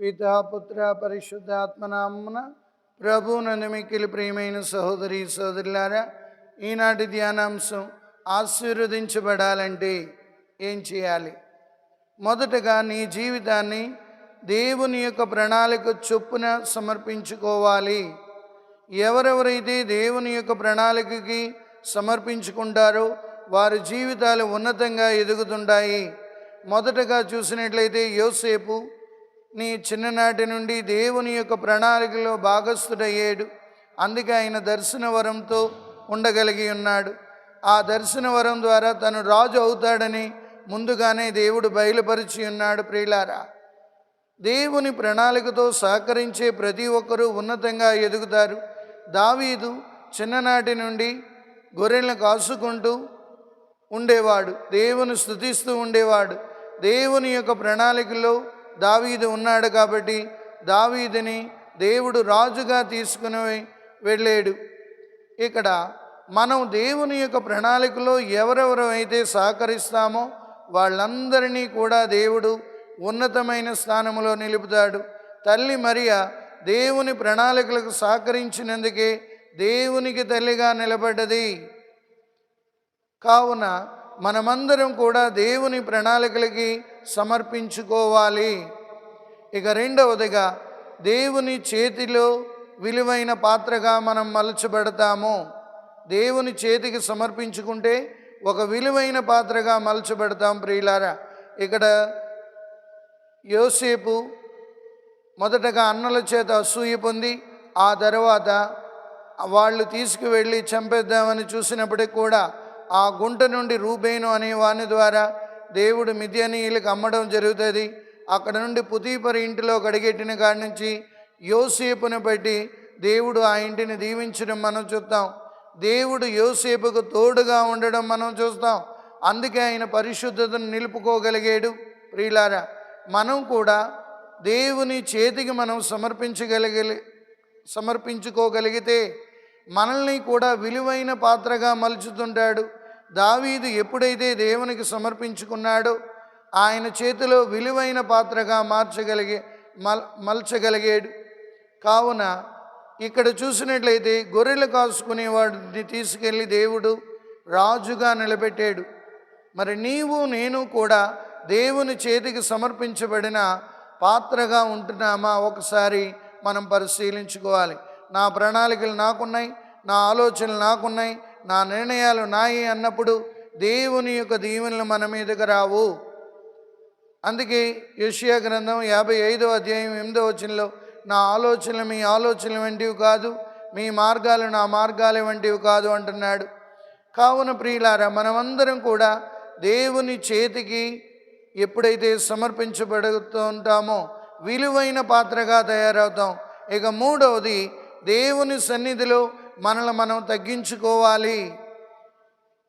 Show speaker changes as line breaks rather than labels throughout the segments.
పితాపుత్ర పుత్ర పరిశుద్ధాత్మనామన ప్రభు మిక్కిలి ప్రియమైన సహోదరి సహోదరులారా ఈనాటి ధ్యానాంశం ఆశీర్వదించబడాలంటే ఏం చేయాలి? మొదటగా నీ జీవితాన్ని దేవుని యొక్క ప్రణాళిక చొప్పున సమర్పించుకోవాలి. ఎవరెవరైతే దేవుని యొక్క ప్రణాళికకి సమర్పించుకుంటారో వారి జీవితాలు ఉన్నతంగా ఎదుగుతుంటాయి. మొదటగా చూసినట్లయితే యోసేపు నీ చిన్ననాటి నుండి దేవుని యొక్క ప్రణాళికలో భాగస్థుడయ్యాడు. అందుకే ఆయన దర్శన వరంతో ఉండగలిగి ఉన్నాడు. ఆ దర్శన వరం ద్వారా తను రాజు అవుతాడని ముందుగానే దేవుడు బయలుపరిచి ఉన్నాడు ప్రియులారా. దేవుని ప్రణాళికతో సహకరించే ప్రతి ఒక్కరూ ఉన్నతంగా ఎదుగుతారు. దావీదు చిన్ననాటి నుండి గొర్రెలను కాసుకుంటూ ఉండేవాడు. దేవుని స్థుతిస్తూ ఉండేవాడు. దేవుని యొక్క ప్రణాళికలో దావీదు ఉన్నాడు కాబట్టి దావీదుని దేవుడు రాజుగా తీసుకుని వెళ్ళాడు. ఇక్కడ మనం దేవుని యొక్క ప్రణాళికలో ఎవరెవరు అయితే సహకరిస్తామో వాళ్ళందరినీ కూడా దేవుడు ఉన్నతమైన స్థానంలో నిలుపుతాడు. తల్లి మరియ దేవుని ప్రణాళికలకు సహకరించినందుకే దేవునికి తల్లిగా నిలబడ్డది. కావున మనమందరం కూడా దేవుని ప్రణాళికలకి సమర్పించుకోవాలి. ఇక రెండవదిగా దేవుని చేతిలో విలువైన పాత్రగా మనం మలచబెడతాము. దేవుని చేతికి సమర్పించుకుంటే ఒక విలువైన పాత్రగా మలచబెడతాం ప్రియులారా. ఇక్కడ యోసేపు మొదటగా అన్నల చేత అసూయ పొంది ఆ తర్వాత వాళ్ళు తీసుకువెళ్ళి చంపేద్దామని చూసినప్పటికి కూడా ఆ గుంట నుండి రూబేను అనే వాని ద్వారా దేవుడు మిథ్యనీయులకు అమ్మడం జరుగుతుంది. అక్కడ నుండి పుతీపరి ఇంటిలో కడిగెట్టిన కాడి నుంచి యోసేపుని బట్టి దేవుడు ఆ ఇంటిని దీవించడం మనం చూస్తాం. దేవుడు యోసేపుకు తోడుగా ఉండడం మనం చూస్తాం. అందుకే ఆయన పరిశుద్ధతను నిలుపుకోగలిగాడు. ప్రియులారా మనం కూడా దేవుని చేతికి మనం సమర్పించగలిగే సమర్పించుకోగలిగితే మనల్ని కూడా విలువైన పాత్రగా మలుచుతుంటాడు. దావీదు ఎప్పుడైతే దేవునికి సమర్పించుకున్నాడో ఆయన చేతిలో విలువైన పాత్రగా మార్చగలిగే మల్ మలచగలిగాడు. కావున ఇక్కడ చూసినట్లయితే గొర్రెలు కాసుకునేవాడిని తీసుకెళ్ళి దేవుడు రాజుగా నిలబెట్టాడు. మరి నీవు నేను కూడా దేవుని చేతికి సమర్పించబడిన పాత్రగా ఉంటున్నామా? ఒకసారి మనం పరిశీలించుకోవాలి. నా ప్రణాళికలు నాకున్నాయి నా ఆలోచనలు నాకున్నాయి నా నిర్ణయాలు నాయి అన్నప్పుడు దేవుని యొక్క దీవెనలు మన మీదకు రావు. అందుకే యషియా గ్రంథం యాభై ఐదో అధ్యాయం ఎనిమిదో వచనంలో నా ఆలోచనలు మీ ఆలోచనలు వంటివి కాదు మీ మార్గాలు నా మార్గాలు వంటివి కాదు అంటున్నాడు. కావున ప్రియులారా మనమందరం కూడా దేవుని చేతికి ఎప్పుడైతే సమర్పించబడుతూ ఉంటామో విలువైన పాత్రగా తయారవుతాం. ఇక మూడవది దేవుని సన్నిధిలో మనల్ని మనం తగ్గించుకోవాలి.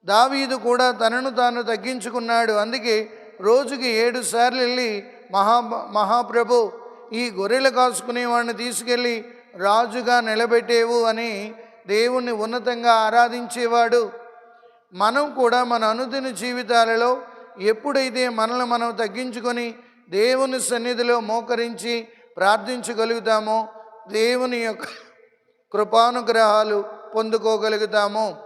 దావీదు కూడా తనను తాను తగ్గించుకున్నాడు. అందుకే రోజుకి ఏడు సార్లు వెళ్ళి మహా మహాప్రభు ఈ గొర్రెలు కాసుకునే వాడిని తీసుకెళ్ళి రాజుగా నిలబెట్టేవు అని దేవుణ్ణి ఉన్నతంగా ఆరాధించేవాడు. మనం కూడా మన అనుదిన జీవితాలలో ఎప్పుడైతే మనల్ని మనం తగ్గించుకొని దేవుని సన్నిధిలో మోకరించి ప్రార్థించగలుగుతామో దేవుని యొక్క కృపానుగ్రహాలు పొందుకోగలుగుతాము.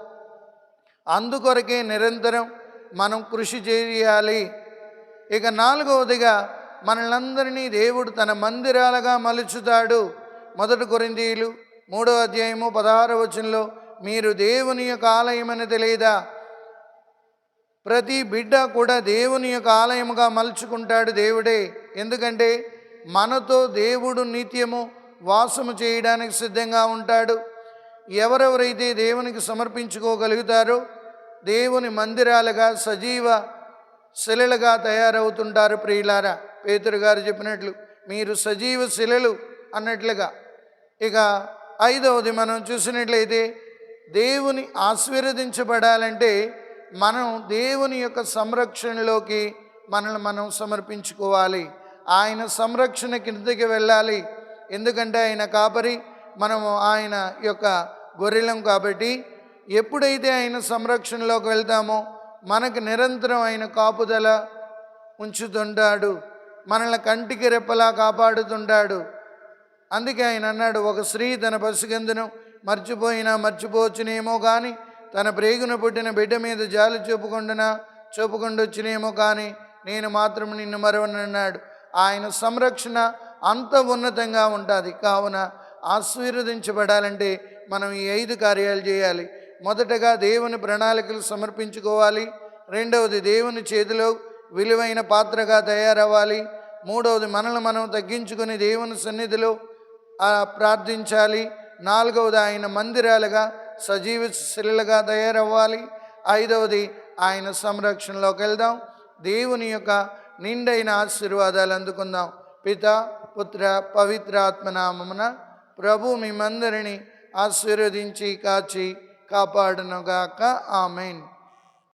అందుకొరకే నిరంతరం మనం కృషి చేయాలి. ఇక నాలుగవదిగా మనలందరినీ దేవుడు తన మందిరాలుగా మలుచుతాడు. మొదటి కొరిందీలు మూడో అధ్యాయము పదహారవ వచనంలో మీరు దేవుని యొక్క ఆలయమని తెలియదా? ప్రతి బిడ్డ కూడా దేవుని యొక్క ఆలయముగా మలుచుకుంటాడు దేవుడే. ఎందుకంటే మనతో దేవుడు నిత్యము వాసము చేయడానికి సిద్ధంగా ఉంటాడు. ఎవరెవరైతే దేవునికి సమర్పించుకోగలుగుతారో దేవుని మందిరాలుగా సజీవ శిలలుగా తయారవుతుంటారు ప్రియులారా. పేతురు గారు చెప్పినట్లు మీరు సజీవ శిలలు అన్నట్లుగా. ఇక ఐదవది మనం చూసినట్లయితే దేవుని ఆశీర్వదించబడాలంటే మనం దేవుని యొక్క సంరక్షణలోకి మనల్ని మనం సమర్పించుకోవాలి. ఆయన సంరక్షణ కిందకి వెళ్ళాలి. ఎందుకంటే ఆయన కాపరి మనము ఆయన యొక్క గొర్రెలం కాబట్టి ఎప్పుడైతే ఆయన సంరక్షణలోకి వెళ్తామో మనకు నిరంతరం ఆయన కాపుదల ఉంచుతుంటాడు మనల్ని కంటికి రెప్పలా కాపాడుతుంటాడు. అందుకే ఆయన అన్నాడు ఒక స్త్రీ తన పసిగందును మర్చిపోయినా మర్చిపోవచ్చునేమో కానీ తన ప్రేగున పుట్టిన బిడ్డ మీద జాలి చూపుకుండునా చూపుకుండొచ్చునేమో కానీ నేను మాత్రం నిన్ను మరవనన్నాడు. ఆయన సంరక్షణ అంత ఉన్నతంగా ఉంటుంది. కావున ఆశీర్వదించబడాలంటే మనం ఈ ఐదు కార్యాలు చేయాలి. మొదటగా దేవుని ప్రణాళికలు సమర్పించుకోవాలి. రెండవది దేవుని చేతిలో విలువైన పాత్రగా తయారవ్వాలి. మూడవది మనల్ని మనం తగ్గించుకొని దేవుని సన్నిధిలో ప్రార్థించాలి. నాలుగవది ఆయన మందిరాలుగా సజీవ శిలలుగా తయారవ్వాలి. ఐదవది ఆయన సంరక్షణలోకి వెళ్దాం. దేవుని యొక్క నిండైన ఆశీర్వాదాలు అందుకుందాం. పిత పుత్ర పవిత్రాత్మనామమున ప్రభు మిమ్మందరిని ఆశీర్వదించి కాచి కాపాడునుగాక. ఆమెన్.